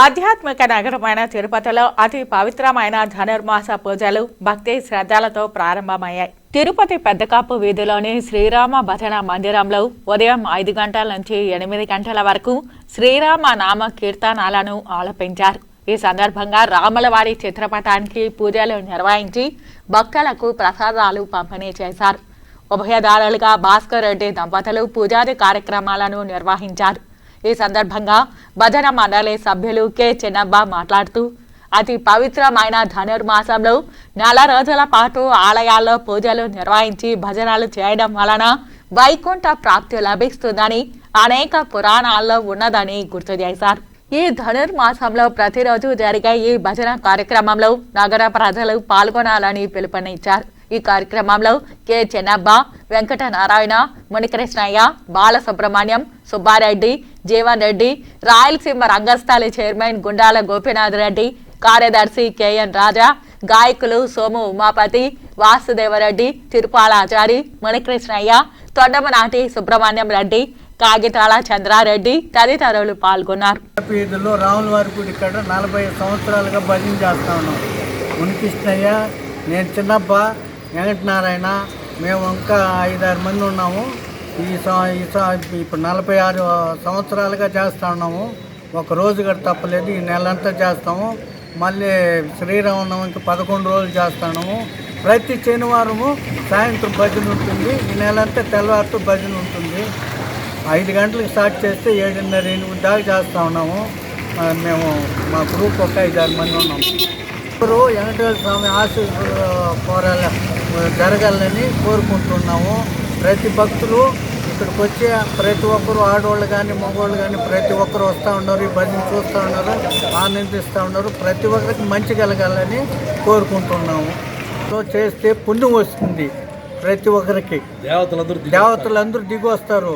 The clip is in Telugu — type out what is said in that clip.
ఆధ్యాత్మిక నగరమైన తిరుపతిలో అతి పవిత్రమైన ధనుర్మాస పూజలు భక్తి శ్రద్ధలతో ప్రారంభమయ్యాయి. తిరుపతి పెద్దకాపు వీధిలోని శ్రీరామ భజన మందిరంలో ఉదయం ఐదు గంటల నుంచి ఎనిమిది గంటల వరకు శ్రీరామ నామ కీర్తనాలను ఆలపించారు. ఈ సందర్భంగా రాములవారి చిత్రపటానికి పూజలు నిర్వహించి భక్తులకు ప్రసాదాలు పంపిణీ చేశారు. ఉభయదారులుగా భాస్కర్ రెడ్డి దంపతులు పూజాది కార్యక్రమాలను నిర్వహించారు. ఈ సందర్భంగా భజన మండలి సభ్యులు కె. చెన్నబ్బ మాట్లాడుతూ అతి పవిత్రమైన ధనుర్మాసంలో నెల రోజుల పాటు ఆలయాల్లో పూజలు నిర్వహించి భజనలు చేయడం వలన వైకుంఠ ప్రాప్తి లభిస్తుందని అనేక పురాణాల్లో ఉన్నదని గుర్తు చేశారు. ఈ ధనుర్మాసంలో ప్రతిరోజు జరిగే ఈ భజన కార్యక్రమంలో నగర ప్రజలు పాల్గొనాలని పిలుపునిచ్చారు. ఈ కార్యక్రమంలో కె. చెన్నబ్బ వెంకట నారాయణ మునికృష్ణయ్య బాలసుబ్రహ్మణ్యం సుబ్బారెడ్డి జీవన్ రెడ్డి రాయలసీమ రంగస్థలి చైర్మన్ గుండాల గోపీనాథ్ రెడ్డి కార్యదర్శి కెఎన్ రాజా గాయకులు సోము ఉమాపతి వాసుదేవరెడ్డి తిరుపాలాచారి మణికృష్ణయ్య తొండమనాటి సుబ్రహ్మణ్యం రెడ్డి కాగితాల చంద్రారెడ్డి తదితరులు పాల్గొన్నారు. వీధిలో రాముల వారి గుడి ఇక్కడ నలభై సంవత్సరాలుగా భజన చేస్తా ఉన్నాం. మునికృష్ణయ్య నేను చిన్నప్ప వెంకటనారాయణ మేము ఇంకా ఐదారు మంది ఉన్నాము. ఈ ఇప్పుడు నలభై ఆరు సంవత్సరాలుగా చేస్తూ ఉన్నాము. ఒక రోజు కూడా తప్పలేదు ఈ నెలంతా చేస్తాము. మళ్ళీ శ్రీరామనవమికి పదకొండు రోజులు చేస్తున్నాము ప్రతి శనివారము సాయంత్రం భజన ఉంటుంది. ఈ నెలంతా తెల్లవారుతో భజన ఉంటుంది. ఐదు గంటలకు స్టార్ట్ చేస్తే ఏడున్నర ఎనిమిది దాకా చేస్తూ ఉన్నాము. మేము మా గ్రూప్ ఒక ఐదు ఆరు మంది ఉన్నాము. ఇప్పుడు వెంకటేశ్వర స్వామి ఆశీస్సులు కోరాల? జరగాలని కోరుకుంటున్నాము. ప్రతి భక్తులు ఇక్కడికి వచ్చి ప్రతి ఒక్కరు ఆడవాళ్ళు కానీ మగవాళ్ళు కానీ ప్రతి ఒక్కరు వస్తూ ఉన్నారు ఈ భజన చూస్తూ ఉన్నారు ఆనందిస్తూ ఉన్నారు. ప్రతి ఒక్కరికి మంచి కలగాలని కోరుకుంటున్నాము. సో చేస్తే పుణ్యం వస్తుంది ప్రతి ఒక్కరికి. దేవతలందరూ దేవతలందరూ దిగి వస్తారు